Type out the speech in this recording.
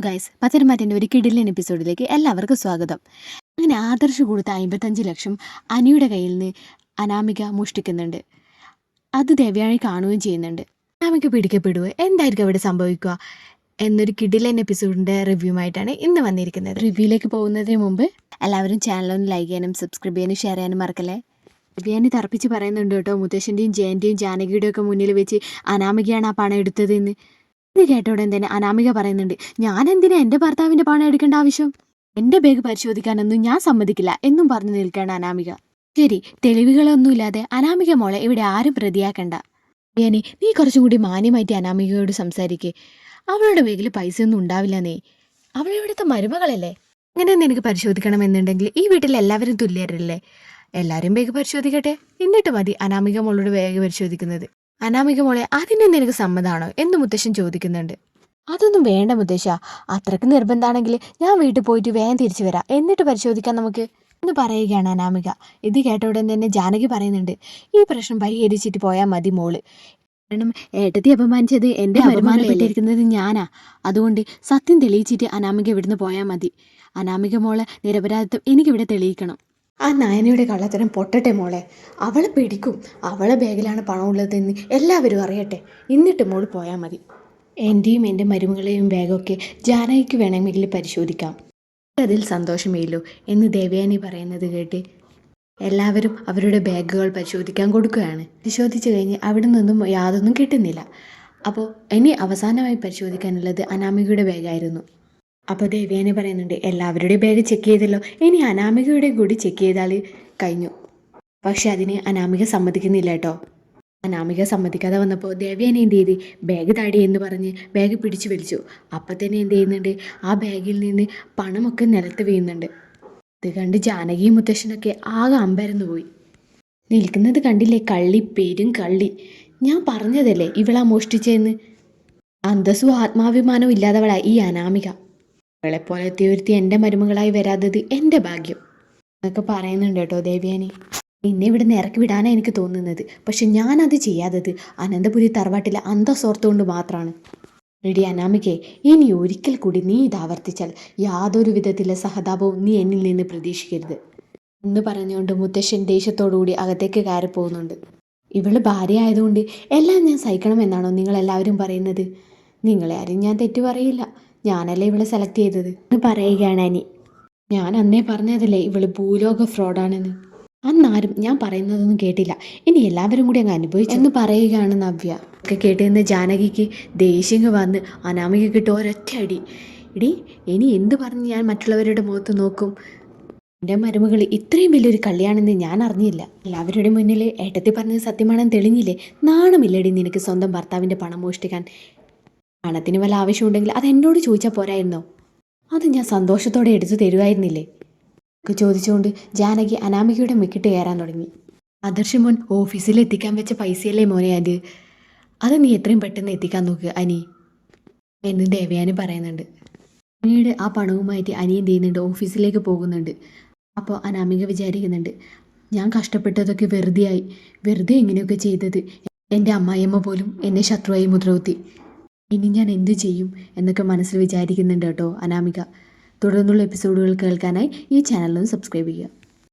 Guys പത്തനംമാറ്റന്റെ ഒരു കിടിലൻ എപ്പിസോഡിലേക്ക് എല്ലാവർക്കും സ്വാഗതം. അങ്ങനെ ആദർശ് കൊടുത്ത അമ്പത്തഞ്ച് ലക്ഷം അനിയുടെ കയ്യിൽ നിന്ന് അനാമിക മോഷ്ടിക്കുന്നുണ്ട്. അത് ദേവയാണി കാണുകയും ചെയ്യുന്നുണ്ട്. അനാമിക പിടിക്കപ്പെടുക എന്തായിരിക്കും അവിടെ സംഭവിക്കുക? എന്നൊരു കിടിലൻ എപ്പിസോഡിന്റെ റിവ്യൂമായിട്ടാണ് ഇന്ന് വന്നിരിക്കുന്നത്. റിവ്യൂയിലേക്ക് പോകുന്നതിന് മുമ്പ് എല്ലാവരും ചാനലൊന്ന് ലൈക്ക് ചെയ്യാനും സബ്സ്ക്രൈബ് ചെയ്യാനും ഷെയർ ചെയ്യാനും മറക്കല്ലേ? ദേവയാനി തർപ്പിച്ച് പറയുന്നുണ്ട് കേട്ടോ മുത്തശ്ശന്റെയും ജയന്റെയും ജാനകിയുടെയും ഒക്കെ മുന്നിൽ വെച്ച് അനാമികയാണ് ആ പണം എടുത്തതെന്ന്. ഇത് കേട്ട ഉടൻ തന്നെ അനാമിക പറയുന്നുണ്ട്. ഞാൻ എന്തിനാ എന്റെ ഭർത്താവിന്റെ പണം എടുക്കേണ്ട ആവശ്യം? എന്റെ ബാഗ് പരിശോധിക്കാനൊന്നും ഞാൻ സമ്മതിക്കില്ല എന്നും പറഞ്ഞു നിൽക്കുകയാണ് അനാമിക. ശരി തെളിവുകളൊന്നുമില്ലാതെ അനാമിക മോളെ ഇവിടെ ആരും പ്രതിയാക്കണ്ട. ഞാനി നീ കുറച്ചും കൂടി മാന്യമായിട്ട് അനാമികയോട് സംസാരിക്കേ. അവളുടെ ബാഗിൽ പൈസ ഒന്നും ഉണ്ടാവില്ല നീ. അവൾ ഇവിടുത്തെ മരുമകളല്ലേ? അങ്ങനെ നിനക്ക് പരിശോധിക്കണമെന്നുണ്ടെങ്കിൽ ഈ വീട്ടിൽ എല്ലാവരും തുല്യരല്ലേ? എല്ലാവരും ബാഗ് പരിശോധിക്കട്ടെ? എന്നിട്ട് മതി അനാമിക മോളോട് ബാഗ് പരിശോധിക്കുന്നത്. അനാമിക മോളെ അതിനെ നിനക്ക് സമ്മതമാണോ എന്ന് മുത്തശ്ശൻ ചോദിക്കുന്നുണ്ട്? അതൊന്നും വേണ്ട മുത്തശ്ശ. അത്രയ്ക്ക് നിർബന്ധമാണെങ്കിൽ ഞാൻ വീട്ടിൽ പോയിട്ട് വേഗം തിരിച്ചു വരാം. എന്നിട്ട് പരിശോധിക്കാം നമുക്ക്. എന്ന് പറയുകയാണ് അനാമിക. ഇത് കേട്ട ഉടൻ തന്നെ ജാനകി പറയുന്നുണ്ട് ഈ പ്രശ്നം പരിഹരിച്ചിട്ട് പോയാൽ മതി മോൾ. കാരണം ഏട്ടത്തി അപമാനിച്ചത് എന്റെ അപമാനപ്പെട്ടിരിക്കുന്നത് ഞാനാ. അതുകൊണ്ട് സത്യം തെളിയിച്ചിട്ട് അനാമിക ഇവിടുന്ന് പോയാൽ മതി. അനാമിക മോളെ നിരപരാധിത്വം എനിക്കിവിടെ തെളിയിക്കണം. ആ നയനയുടെ കള്ളത്തരം പൊട്ടട്ടെ മോളെ. അവളെ പിടിക്കും. അവളെ ബാഗിലാണ് പണം ഉള്ളതെന്ന് എല്ലാവരും അറിയട്ടെ. എന്നിട്ട് മോൾ പോയാൽ മതി. എന്റെയും എന്റെ മരുമകളെയും ബാഗൊക്കെ ജാനകിക്ക് വേണമെങ്കിൽ പരിശോധിക്കാം. അതിൽ സന്തോഷമേയുള്ളൂ എന്ന് ദേവയാനി പറയുന്നത് കേട്ട് എല്ലാവരും അവരുടെ ബാഗുകൾ പരിശോധിക്കാൻ കൊടുക്കുകയാണ്. പരിശോധിച്ച് കഴിഞ്ഞ് അവിടെ നിന്നും യാതൊന്നും കിട്ടുന്നില്ല. അപ്പോൾ ഇനി അവസാനമായി പരിശോധിക്കാനുള്ളത് അനാമികയുടെ ബാഗായിരുന്നു. അപ്പോൾ ദേവയാനി പറയുന്നുണ്ട് എല്ലാവരുടെയും ബാഗ് ചെക്ക് ചെയ്തല്ലോ. ഇനി അനാമികയുടെ കൂടി ചെക്ക് ചെയ്താൽ കഴിഞ്ഞു. പക്ഷെ അതിന് അനാമിക സമ്മതിക്കുന്നില്ല കേട്ടോ. അനാമിക സമ്മതിക്കാതെ വന്നപ്പോൾ ദേവയാനി എന്ത് ചെയ്ത്? ബാഗ് താടി എന്ന് പറഞ്ഞ് ബാഗ് പിടിച്ചു വലിച്ചു. അപ്പം തന്നെ എന്ത് ചെയ്യുന്നുണ്ട്? ആ ബാഗിൽ നിന്ന് പണമൊക്കെ നിലത്ത് വീഴുന്നുണ്ട്. ഇത് കണ്ട് ജാനകിയും മുത്തശ്ശനൊക്കെ ആകെ അമ്പരന്ന് പോയി. നിൽക്കുന്നത് കണ്ടില്ലേ? കള്ളി പേരും കള്ളി. ഞാൻ പറഞ്ഞതല്ലേ ഇവളാ മോഷ്ടിച്ചതെന്ന് അന്തസ്സും ആത്മാഭിമാനവും ഇല്ലാത്തവളാ ഈ അനാമിക. ഇവളെപ്പോലത്തെ ഒരുത്തി എന്റെ മരുമകളായി വരാത്തത് എന്റെ ഭാഗ്യം. എന്നൊക്കെ പറയുന്നുണ്ട് കേട്ടോ ദേവ്യാനി. എന്നെ ഇവിടെ നിന്ന് ഇറക്കി വിടാനാണ് എനിക്ക് തോന്നുന്നത്. പക്ഷെ ഞാനത് ചെയ്യാത്തത് അനന്തപുരി തറവാട്ടിലെ അന്തസ്സോർത്തുകൊണ്ട് മാത്രമാണ് റെഡി അനാമികെ ഇനി ഒരിക്കൽ കൂടി നീ ഇത് ആവർത്തിച്ചാൽ യാതൊരു വിധത്തിലെ സഹതാപവും നീ എന്നിൽ നിന്ന് പ്രതീക്ഷിക്കരുത്. എന്ന് പറഞ്ഞുകൊണ്ട് മുത്തശ്ശൻ ദേഷ്യത്തോടുകൂടി അകത്തേക്ക് കയറി പോകുന്നുണ്ട്. ഇവൾ ഭാര്യ ആയതുകൊണ്ട് എല്ലാം ഞാൻ സഹിക്കണമെന്നാണോ നിങ്ങളെല്ലാവരും പറയുന്നത്? നിങ്ങളെ ആരും ഞാൻ തെറ്റു പറയില്ല ഞാനല്ലേ ഇവളെ സെലക്ട് ചെയ്തത്? എന്ന് പറയുകയാണ് അനി. ഞാൻ അന്നേ പറഞ്ഞതല്ലേ ഇവൾ ഭൂലോക ഫ്രോഡാണെന്ന് അന്നാരും ഞാൻ പറയുന്നതൊന്നും കേട്ടില്ല. ഇനി എല്ലാവരും കൂടി അങ്ങ് അനുഭവിച്ചു? എന്ന് പറയുകയാണ് നവ്യ. ഒക്കെ കേട്ടിരുന്ന ജാനകിക്ക് ദേഷ്യം വന്ന് അനാമിക കിട്ടും ഒരൊറ്റ അടി. ഇടി ഇനി എന്ത് പറഞ്ഞ് ഞാൻ മറ്റുള്ളവരുടെ മുഖത്ത് നോക്കും? എന്റെ മരുമകൾ ഇത്രയും വലിയൊരു കള്ളിയാണെന്ന് ഞാൻ അറിഞ്ഞില്ല. എല്ലാവരുടെ മുന്നിൽ ഏട്ടത്തി പറഞ്ഞത് സത്യമാണെന്ന് തെളിഞ്ഞില്ലേ? നാണമില്ലടി നിനക്ക് സ്വന്തം ഭർത്താവിന്റെ പണം മോഷ്ടിക്കാൻ. പണത്തിന് വല്ല ആവശ്യമുണ്ടെങ്കിൽ അത് എന്നോട് ചോദിച്ചാൽ പോരായിരുന്നോ? അത് ഞാൻ സന്തോഷത്തോടെ എടുത്തു തരുമായിരുന്നില്ലേ ഒക്കെ ചോദിച്ചുകൊണ്ട് ജാനകി അനാമികയുടെ മിക്കിട്ട് കയറാൻ തുടങ്ങി. ആദർശ് മോൻ ഓഫീസിൽ എത്തിക്കാൻ വെച്ച പൈസയല്ലേ മോനെ അത്? അത് നീ എത്രയും പെട്ടെന്ന് എത്തിക്കാൻ നോക്ക് അനി. എന്ന് ദേവയാനി പറയുന്നുണ്ട്. പിന്നീട് ആ പണവുമായിട്ട് അനി എന്ത് ചെയ്യുന്നുണ്ട് ഓഫീസിലേക്ക് പോകുന്നുണ്ട്. അപ്പോൾ അനാമിക വിചാരിക്കുന്നുണ്ട് ഞാൻ കഷ്ടപ്പെട്ടതൊക്കെ വെറുതെയായി. വെറുതെ ഇങ്ങനെയൊക്കെ ചെയ്തത് എന്റെ അമ്മായിയമ്മ പോലും എന്നെ ശത്രുവായി മുദ്രകുത്തി. ഇനി ഞാൻ എന്തു ചെയ്യും എന്നൊക്കെ മനസ്സിൽ വിചാരിക്കുന്നുണ്ട് കേട്ടോ അനാമിക. തുടർന്നുള്ള എപ്പിസോഡുകൾ കേൾക്കാനായി ഈ ചാനലൊന്ന് സബ്സ്ക്രൈബ് ചെയ്യുക.